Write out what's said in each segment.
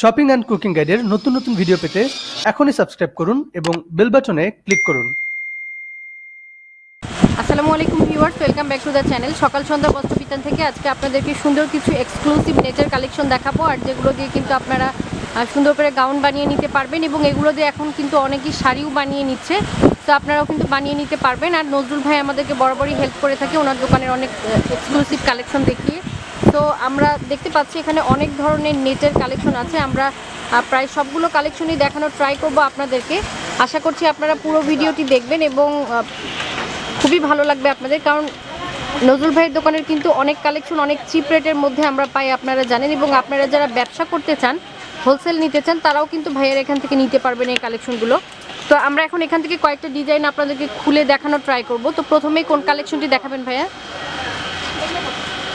Shopping and cooking গাইডের নতুন নতুন ভিডিও পেতে এখনই সাবস্ক্রাইব করুন এবং বেল বাটনে ক্লিক করুন। আসসালামু আলাইকুম viewers, welcome back to the channel. সকাল সন্ধ্যা বস্ত্র বিতান থেকে আজকে আপনাদেরকে সুন্দর কিছু এক্সক্লুসিভ নেটের কালেকশন দেখাবো, আর যেগুলো দিয়ে কিন্তু আপনারা সুন্দর করে গাউন বানিয়ে নিতে পারবেন এবং এগুলো দিয়ে এখন কিন্তু অনেকেই শাড়িও বানিয়ে নিচ্ছে। তো আপনারাও কিন্তু বানিয়ে নিতে পারবেন। আর নজরুল ভাই আমাদেরকে বরাবরই হেল্প করে থাকে, ওনার দোকানের অনেক এক্সক্লুসিভ কালেকশন দেখিয়ে। তো আমরা দেখতে পাচ্ছি এখানে অনেক ধরনের নেটের কালেকশন আছে। আমরা প্রায় সবগুলো কালেকশনই দেখানোর ট্রাই করব আপনাদেরকে। আশা করছি আপনারা পুরো ভিডিওটি দেখবেন এবং খুবই ভালো লাগবে আপনাদের। কারণ নজরুল ভাইয়ের দোকানের কিন্তু অনেক কালেকশন অনেক চিপ রেটের মধ্যে আমরা পাই, আপনারা জানেন। এবং আপনারা যারা ব্যবসা করতে চান হোলসেল নিতে চান, তারাও কিন্তু ভাইয়ের এখান থেকে নিতে পারবেন এই কালেকশনগুলো। তো আমরা এখন এখান থেকে কয়েকটা ডিজাইন আপনাদেরকে খুলে দেখানোর ট্রাই করব। তো প্রথমেই কোন কালেকশনটি দেখাবেন ভাইয়া?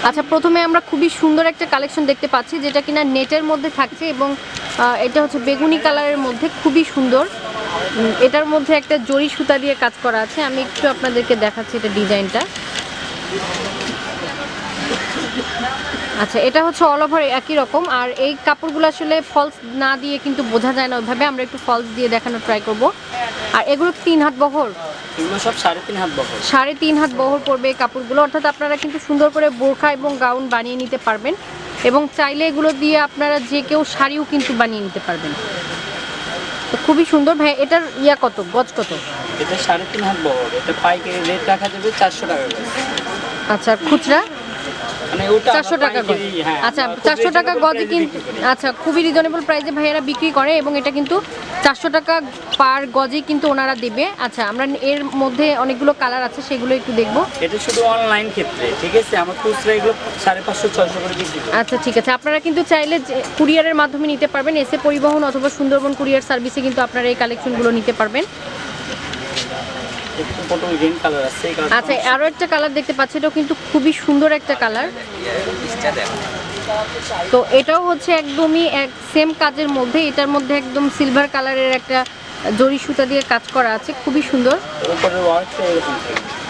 আচ্ছা প্রথমে আমরা খুবই সুন্দর একটা কালেকশন দেখতে পাচ্ছি, যেটা কিনা নেটের মধ্যে থাকছে এবং এটা হচ্ছে বেগুনি কালারের মধ্যে, খুবই সুন্দর। এটার মধ্যে একটা জরি সুতা দিয়ে কাজ করা আছে, আমি একটু আপনাদেরকে দেখাচ্ছি এটা ডিজাইনটা। আচ্ছা এটা হচ্ছে অল ওভার একই রকম, আর এই কাপড়গুলো আসলে ফলস না দিয়ে কিন্তু বোঝা যায় না, ওইভাবে আমরা একটু ফলস দিয়ে দেখানোর ট্রাই করব। আর এগুলো তিন হাত বহর এগুলো সব সাড়ে তিন হাত বহর। সাড়ে তিন হাত বহর পড়বে কাপড়গুলো। অর্থাৎ আপনারা কিন্তু সুন্দর করে বোরখা এবং গাউন বানিয়ে নিতে পারবেন। এবং চাইলে এগুলো দিয়ে আপনারা যে কেউ শাড়িও কিন্তু বানিয়ে নিতে পারবেন। তো খুবই সুন্দর। ভাই এটার ইয়া কত? গজ কত? এটা সাড়ে তিন হাত বহর। এটা পাইকারি রেট রাখা যাবে চারশো টাকা আচ্ছা খুচরা? চারশো টাকা গজ। হ্যাঁ, আচ্ছা চারশো টাকা গজে কিন্তু আচ্ছা খুবই রিজনেবল প্রাইসে ভাইয়েরা বিক্রি করে এবং এটা কিন্তু চারশো টাকা পার গজে কিন্তু ওনারা দেবে। আচ্ছা আমরা এর মধ্যে অনেকগুলো কালার আছে সেগুলো একটু দেখব। এটা শুধু অনলাইন ক্ষেত্রে ঠিক আছে? আমার খুচরা এগুলো সাড়ে পাঁচশো ছয়শো করে বিক্রি আচ্ছা ঠিক আছে। আপনারা কিন্তু চাইলে কুরিয়ারের মাধ্যমে নিতে পারবেন এসে পরিবহন অথবা সুন্দরবন কুরিয়ার সার্ভিসে কিন্তু আপনারা এই কালেকশনগুলো নিতে পারবেন। একটু পটল গ্রিন কালার আছে এই কালারটা আচ্ছা আরও একটা কালার দেখতে পাচ্ছি এটাও কিন্তু খুবই সুন্দর একটা কালার তো এটাও হচ্ছে একদমই এক সেম কাজের মধ্যে এটার মধ্যে একদম সিলভার কালারের একটা জরি সুতা দিয়ে কাজ করা আছে খুবই সুন্দর।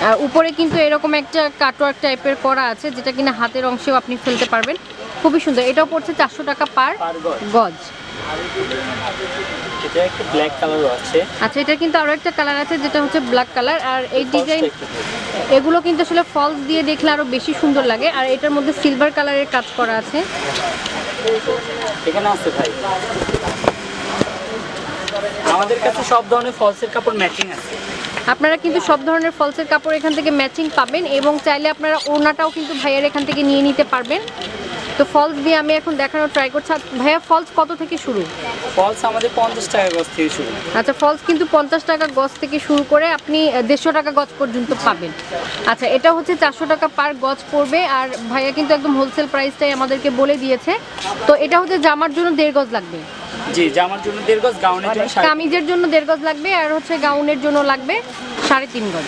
আর উপরে কিন্তু এরকম একটা কাটওয়ার্ক টাইপের করা আছে যেটা কিনা হাতের অংশেও আপনি ফেলতে পারবেন। খুবই সুন্দর এটাও পড়ছে চারশো টাকা পার গজ। এটা একটা ব্ল্যাক কালারও আছে। আচ্ছা এটা কিন্তু আরও একটা কালার আছে যেটা হচ্ছে ব্ল্যাক কালার আর এই ডিজাইন। এগুলো কিন্তু আসলে ফলস দিয়ে দেখলে আরও বেশি সুন্দর লাগে আর এটার মধ্যে সিলভার কালারের কাজ করা আছে। এখানে আছে ভাই। আমাদের কাছে সব ধরনের ফলসের কাপড় ম্যাচিং আছে। আপনারা কিন্তু সব ধরনের ফলসের কাপড় এখান থেকে ম্যাচিং পাবেন এবং চাইলে আপনারা ওড়নাটাও কিন্তু ভাইয়ার এখান থেকে নিয়ে নিতে পারবেন। তো ফলস দিয়ে আমি এখন দেখানোর ট্রাই করছি। ভাইয়া ফলস কত থেকে শুরু? ফলস আমাদের পঞ্চাশ টাকা গজ থেকে শুরু। আচ্ছা ফলস কিন্তু পঞ্চাশ টাকা গজ থেকে শুরু করে আপনি দেড়শো টাকা গজ পর্যন্ত পাবেন। আচ্ছা এটা হচ্ছে চারশো টাকা পার গজ পড়বে। আর ভাইয়া কিন্তু একদম হোলসেল প্রাইসটাই আমাদেরকে বলে দিয়েছে। তো এটা হচ্ছে জামার জন্য দেড় গজ লাগবে। জি জামার জন্য দেড় গজ গাউনের জন্য কামিজের জন্য দেড় গজ লাগবে। আর হচ্ছে গাউনের জন্য লাগবে সাড়ে তিন গজ।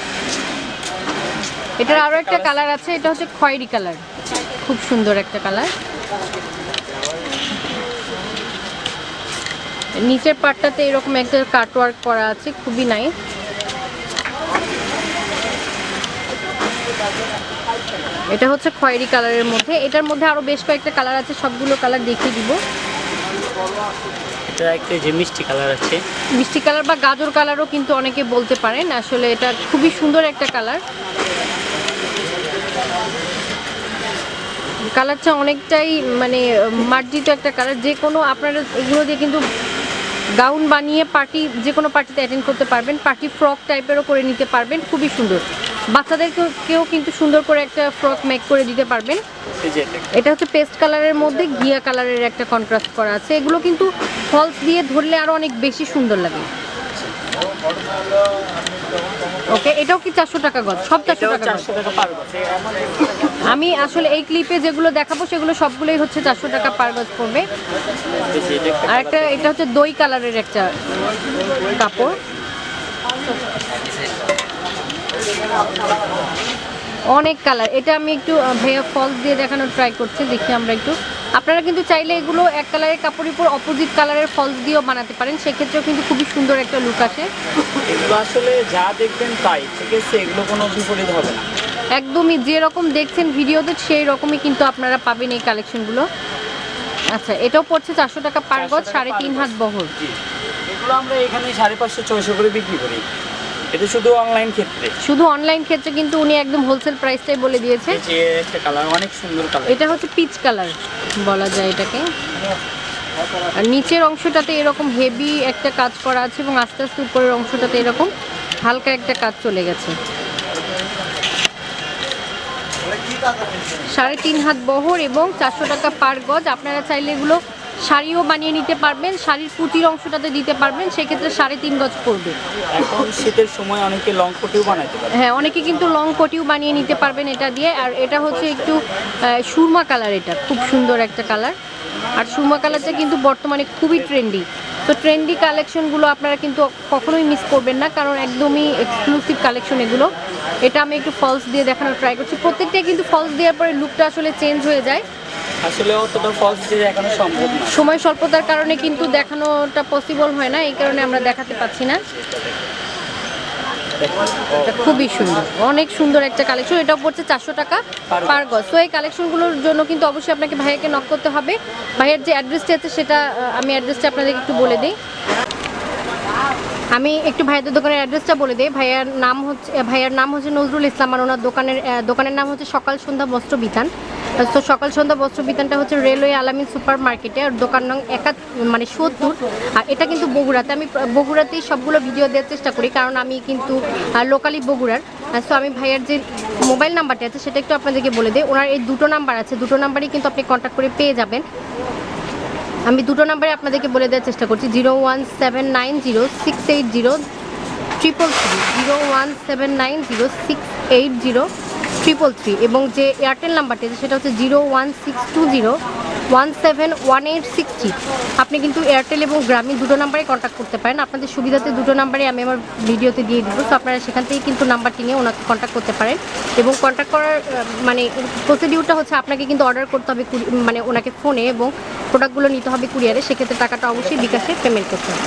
এটার আরও একটা কালার আছে এটা হচ্ছে খয়েরি কালার খুব সুন্দর একটা কালার নিচের পাটটাতে এরকম একটা কাটওয়ার্ক করা আছে খুবই নাইস এটা হচ্ছে খয়েরি কালারের মধ্যে। এটার মধ্যে আরও বেশ কয়েকটা কালার আছে সবগুলো কালার দেখিয়ে দিব। এটা একটা যে মিষ্টি কালার আছে। মিষ্টি কালার বা গাজর কালারও কিন্তু অনেকে বলতে পারেন, আসলে এটা খুবই সুন্দর একটা কালার। কালারটা অনেকটাই মানে মার্জিত একটা কালার, যে কোনো আপনারা এগুলো দিয়ে কিন্তু গাউন বানিয়ে পার্টি, যে কোনো পার্টিতে অ্যাটেন্ড করতে পারবেন, পার্টি ফ্রক টাইপেরও করে নিতে পারবেন, খুবই সুন্দর। বাচ্চাদেরকেও কিন্তু সুন্দর করে একটা ফ্রক মেক করে দিতে পারবেন। এটা। হচ্ছে পেস্ট কালারের মধ্যে ঘিয়া কালারের একটা কন্ট্রাস্ট করা আছে। এগুলো কিন্তু ফলস দিয়ে ধরলে আরও অনেক বেশি সুন্দর লাগে। ওকে এটাও কি চারশো টাকা গজ? সব চারশো টাকা আমি আসলে এই ক্লিপে যেগুলো দেখাবো সেগুলো সবগুলোই হচ্ছে চারশো টাকা পার গজ পড়বে। আর একটা এটা হচ্ছে দই কালারের একটা কাপড়। অনেক কালার। এটা আমি একটু ভাইয়া ফলস দিয়ে দেখানোর ট্রাই করছি দেখি আমরা একটু। আপনারা কিন্তু চাইলে এগুলো এক কালারের কাপড়ের উপর অপোজিট কালারের ফলস দিয়েও বানাতে পারেন সেক্ষেত্রেও কিন্তু খুবই সুন্দর একটা লুক আসে। এগুলো আসলে যা দেখবেন তাই ঠিক আছে? এগুলো কোনো বিপরীত হবে না। একদমই যেরকম দেখছেন ভিডিওতে সেই রকমই কিন্তু আপনারা পাবেন এই কালেকশনগুলো আচ্ছা এটাও পড়ছে চারশো টাকা পার গজ সাড়ে তিন হাত বহর। এগুলো আমরা এখানে সাড়ে পাঁচশো ছয়শো করে বিক্রি করি। এটা শুধু অনলাইন ক্ষেত্রে? শুধু অনলাইন ক্ষেত্রে কিন্তু উনি একদম হোলসেল প্রাইসটাই বলে দিয়েছে। এই যে একটা কালার অনেক সুন্দর কালার এটা হচ্ছে পিচ কালার বলা যায় এটাকে। আর নিচের অংশটাতে এরকম হেভি একটা কাজ করা আছে এবং আস্তে আস্তে উপরের অংশটাতে এরকম হালকা একটা কাজ চলে গেছে। সাড়ে তিন হাত বহর এবং চারশো টাকা পার গজ। আপনারা চাইলে এগুলো শাড়িও বানিয়ে নিতে পারবেন শাড়ির পুঁতির অংশটাতে দিতে পারবেন সেক্ষেত্রে সাড়ে তিন গজ পড়বে। এখন শীতের সময় অনেকে লং কোটিও বানাতে পারে হ্যাঁ অনেকে কিন্তু লং কোটিও বানিয়ে নিতে পারবেন এটা দিয়ে আর এটা হচ্ছে একটু সুরমা কালার এটা খুব সুন্দর একটা কালার। আর সুরমা কালারটা কিন্তু বর্তমানে খুবই ট্রেন্ডি। তো ট্রেন্ডি কালেকশনগুলো আপনারা কিন্তু কখনোই মিস করবেন না কারণ একদমই এক্সক্লুসিভ কালেকশন এগুলো। এটা আমি একটু ফলস দিয়ে দেখানোর ট্রাই করছি। প্রত্যেকটাই কিন্তু ফলস দেওয়ার পরে লুকটা আসলে চেঞ্জ হয়ে যায়। আসলে অতটা ফলস দিয়ে এখনও সম্ভব না। সময় স্বল্পতার কারণে কিন্তু দেখানোটা পসিবল হয় না এই কারণে আমরা দেখাতে পাচ্ছি না। এটা খুবই সুন্দর অনেক সুন্দর একটা কালেকশন এটা পড়ছে চারশো টাকা পার গজ। তো এই কালেকশনগুলোর জন্য কিন্তু অবশ্যই আপনাকে ভাইয়াকে নক করতে হবে। ভাইয়ের যে অ্যাড্রেসটা আছে সেটা আমি অ্যাড্রেসটা আপনাদেরকে একটু বলে দিই। আমি একটু ভাইয়াদের দোকানের অ্যাড্রেসটা বলে দিই। ভাইয়ার নাম হচ্ছে ভাইয়ার নাম হচ্ছে নজরুল ইসলাম আর ওনার দোকানের দোকানের নাম হচ্ছে সকাল সন্ধ্যা বস্ত্র বিতান। তো সকাল সন্ধ্যা বস্ত্র বিতানটা হচ্ছে রেলওয়ে আলামিন সুপার মার্কেটে আর দোকান নং একা মানে সত্তর। আর এটা কিন্তু বগুড়াতে। আমি বগুড়াতেই সবগুলো ভিডিও দেওয়ার চেষ্টা করি, কারণ আমি কিন্তু লোকালি বগুড়ার। সো আমি ভাইয়ার যে মোবাইল নাম্বারটা আছে, সেটা একটু আপনাদেরকে বলে দিই। ওনার এই দুটো নাম্বার আছে। দুটো নাম্বারই কিন্তু আপনি কন্ট্যাক্ট করে পেয়ে যাবেন। আমি দুটো নাম্বারে আপনাদেরকে বলে দেওয়ার চেষ্টা করছি। Zero one seven nine zero six eight zero triple three zero one seven nine zero six eight zero. Triple three এবং যে এয়ারটেল নাম্বারটি আছে, সেটা হচ্ছে zero one six two zero one seven one eight six three আপনি কিন্তু Airtel এবং গ্রামীণ দুটো নাম্বারে কন্ট্যাক্ট করতে পারেন। আপনাদের সুবিধাতে দুটো নাম্বারে আমি আমার ভিডিওতে দিয়ে দিব। তো আপনারা সেখান থেকে কিন্তু নাম্বারটি নিয়ে ওনাকে কন্ট্যাক্ট করতে পারেন। এবং কন্ট্যাক্ট করার মানে প্রসিডিউরটা হচ্ছে আপনাকে কিন্তু অর্ডার করতে হবে মানে ওনাকে ফোনে এবং প্রোডাক্টগুলো নিতে হবে কুরিয়ারে সেক্ষেত্রে টাকাটা অবশ্যই বিকাশে পেমেন্ট করতে হবে।